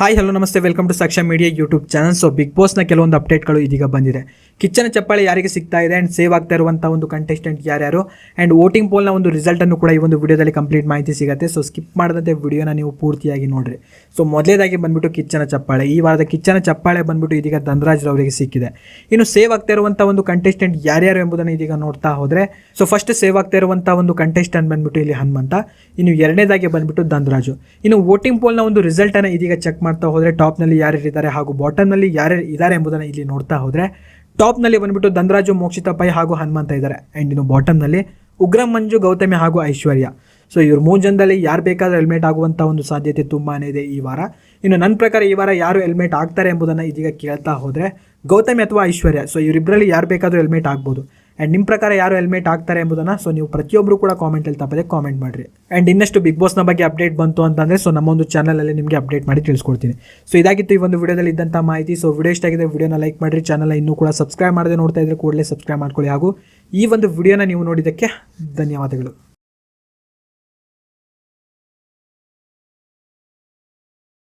Hi hello ನಮಸ್ತೆ. Welcome to Saksha media YouTube channel so big ಬಾಸ್ನ ಕೆಲವೊಂದು ಅಪ್ಡೇಟ್ಗಳು ಇದೀಗ ಬಂದಿದೆ. ಕಿಚ್ಚನ ಚಪ್ಪಾಳೆ ಯಾರಿಗೆ ಸಿಗ್ತಾ ಇದೆ ಆ್ಯಂಡ್ ಸೇವ್ ಆಗ್ತಾ ಇರುವಂಥ ಒಂದು ಕಂಟೆಸ್ಟೆಂಟ್ ಯಾರ್ಯಾರು? ಆ್ಯಂಡ್ ವೋಟಿಂಗ್ ಪೋಲ್ನ ಒಂದು ರಿಸಲ್ಟನ್ನು ಕೂಡ ಈ ಒಂದು ವಿಡಿಯೋದಲ್ಲಿ ಕಂಪ್ಲೀಟ್ ಮಾಹಿತಿ ಸಿಗುತ್ತೆ. ಸೊ ಸ್ಕಿಪ್ ಮಾಡದಂತೆ ವಿಡಿಯೋನ ನೀವು ಪೂರ್ತಿಯಾಗಿ ನೋಡಿರಿ. ಸೊ ಮೊದಲೇದಾಗಿ ಬಂದ್ಬಿಟ್ಟು ಕಿಚ್ಚನ ಚಪ್ಪಾಳೆ. ಈ ವಾರದ ಕಿಚ್ಚನ ಚಪ್ಪಾಳೆ ಬಂದ್ಬಿಟ್ಟು ಇದೀಗ ಧನರಾಜ್ ಅವರಿಗೆ ಸಿಕ್ಕಿದೆ. ಇನ್ನು ಸೇವ್ ಆಗ್ತಾ ಇರುವಂಥ ಒಂದು ಕಂಟೆಸ್ಟೆಂಟ್ ಯಾರ್ಯಾರು ಎಂಬುದನ್ನು ಇದೀಗ ನೋಡ್ತಾ ಹೋದರೆ ಸೊ ಫಸ್ಟ್ ಸೇವ್ ಆಗ್ತಾ ಇರುವಂಥ ಒಂದು ಕಂಟೆಸ್ಟೆಂಟ್ ಬಂದ್ಬಿಟ್ಟು ಇಲ್ಲಿ ಹನುಮಂತ. ಇನ್ನು ಎರಡನೇದಾಗಿ ಬಂದ್ಬಿಟ್ಟು ಧನರಾಜು. ಇನ್ನು ವೋಟಿಂಗ್ ಪೋಲ್ನ ಒಂದು ರಿಸಲ್ಟನ್ನು ಇದೀಗ ಚೆಕ್ ಮಾಡ್ತಾ ಹೋದರೆ ಟಾಪ್ನಲ್ಲಿ ಯಾರ್ಯಾರು ಇದ್ದಾರೆ ಹಾಗೂ ಬಾಟಮ್ನಲ್ಲಿ ಯಾರ್ಯಾರು ಇದ್ದಾರೆ ಎಂಬುದನ್ನು ಇಲ್ಲಿ ನೋಡ್ತಾ ಹೋದರೆ ಟಾಪ್ನಲ್ಲಿ ಬಂದ್ಬಿಟ್ಟು ಧನರಾಜು, ಮೋಕ್ಷಿತ, ಪೈ ಹಾಗೂ ಹನುಮಂತ ಇದ್ದಾರೆ. ಆ್ಯಂಡ್ ಇನ್ನು ಬಾಟಮ್ನಲ್ಲಿ ಉಗ್ರಂ, ಮಂಜು, ಗೌತಮಿ ಹಾಗೂ ಐಶ್ವರ್ಯ. ಸೊ ಇವ್ರ ಮೂರು ಜನದಲ್ಲಿ ಯಾರು ಬೇಕಾದರೂ ಹೆಲ್ಮೆಟ್ ಆಗುವಂಥ ಒಂದು ಸಾಧ್ಯತೆ ತುಂಬಾ ಇದೆ ಈ ವಾರ. ಇನ್ನು ನನ್ನ ಪ್ರಕಾರ ಈ ವಾರ ಯಾರು ಹೆಲ್ಮೆಟ್ ಆಗ್ತಾರೆ ಎಂಬುದನ್ನು ಇದೀಗ ಕೇಳ್ತಾ ಹೋದರೆ ಗೌತಮಿ ಅಥವಾ ಐಶ್ವರ್ಯ. ಸೊ ಇವರಿಬ್ಬರಲ್ಲಿ ಯಾರು ಬೇಕಾದರೂ ಹೆಲ್ಮೆಟ್ ಆಗ್ಬೋದು. ಆ್ಯಂಡ್ ನಿಮ್ಮ ಪ್ರಕಾರ ಯಾರು ಹೆಲ್ಮೆಟ್ ಆಗ್ತಾರೆ ಎಂಬುದನ್ನು ಸೊ ನೀವು ಪ್ರತಿಯೊಬ್ಬರು ಕೂಡ ಕಾಮೆಂಟಲ್ಲಿ ತಪ್ಪದೆ ಕಾಮೆಂಟ್ ಮಾಡಿರಿ. ಆ್ಯಂಡ್ ಇನ್ನಷ್ಟು ಬಿಗ್ ಬಾಸ್ನ ಬಗ್ಗೆ ಅಪ್ಡೇಟ್ ಬಂತು ಅಂತಂದರೆ ಸೊ ನಮ್ಮೊಂದು ಚಾನಲಲ್ಲಿ ನಿಮಗೆ ಅಪ್ಡೇಟ್ ಮಾಡಿ ತಿಳಿಸ್ಕೊಡ್ತೀನಿ. ಸೊ ಇದಾಗಿತ್ತು ಈ ಒಂದು ವಿಡಿಯೋದಲ್ಲಿ ಇದ್ದಂಥ ಮಾಹಿತಿ. ಸೊ ವಿಡಿಯೋ ಇಷ್ಟ ಆಗಿದೆ ವಿಡಿಯೋನ ಲೈಕ್ ಮಾಡಿರಿ. ಚಾನಲ್ ಇನ್ನೂ ಕೂಡ ಸಬ್ಸ್ಕ್ರೈಬ್ ಮಾಡದೆ ನೋಡ್ತಾ ಇದ್ರೆ ಕೂಡಲೇ ಸಬ್ಸ್ಕ್ರೈಬ್ ಮಾಡ್ಕೊಳ್ಳಿ. ಹಾಗೂ ಈ ಒಂದು ವಿಡಿಯೋನ ನೀವು ನೋಡಿದ್ದಕ್ಕೆ ಧನ್ಯವಾದಗಳು.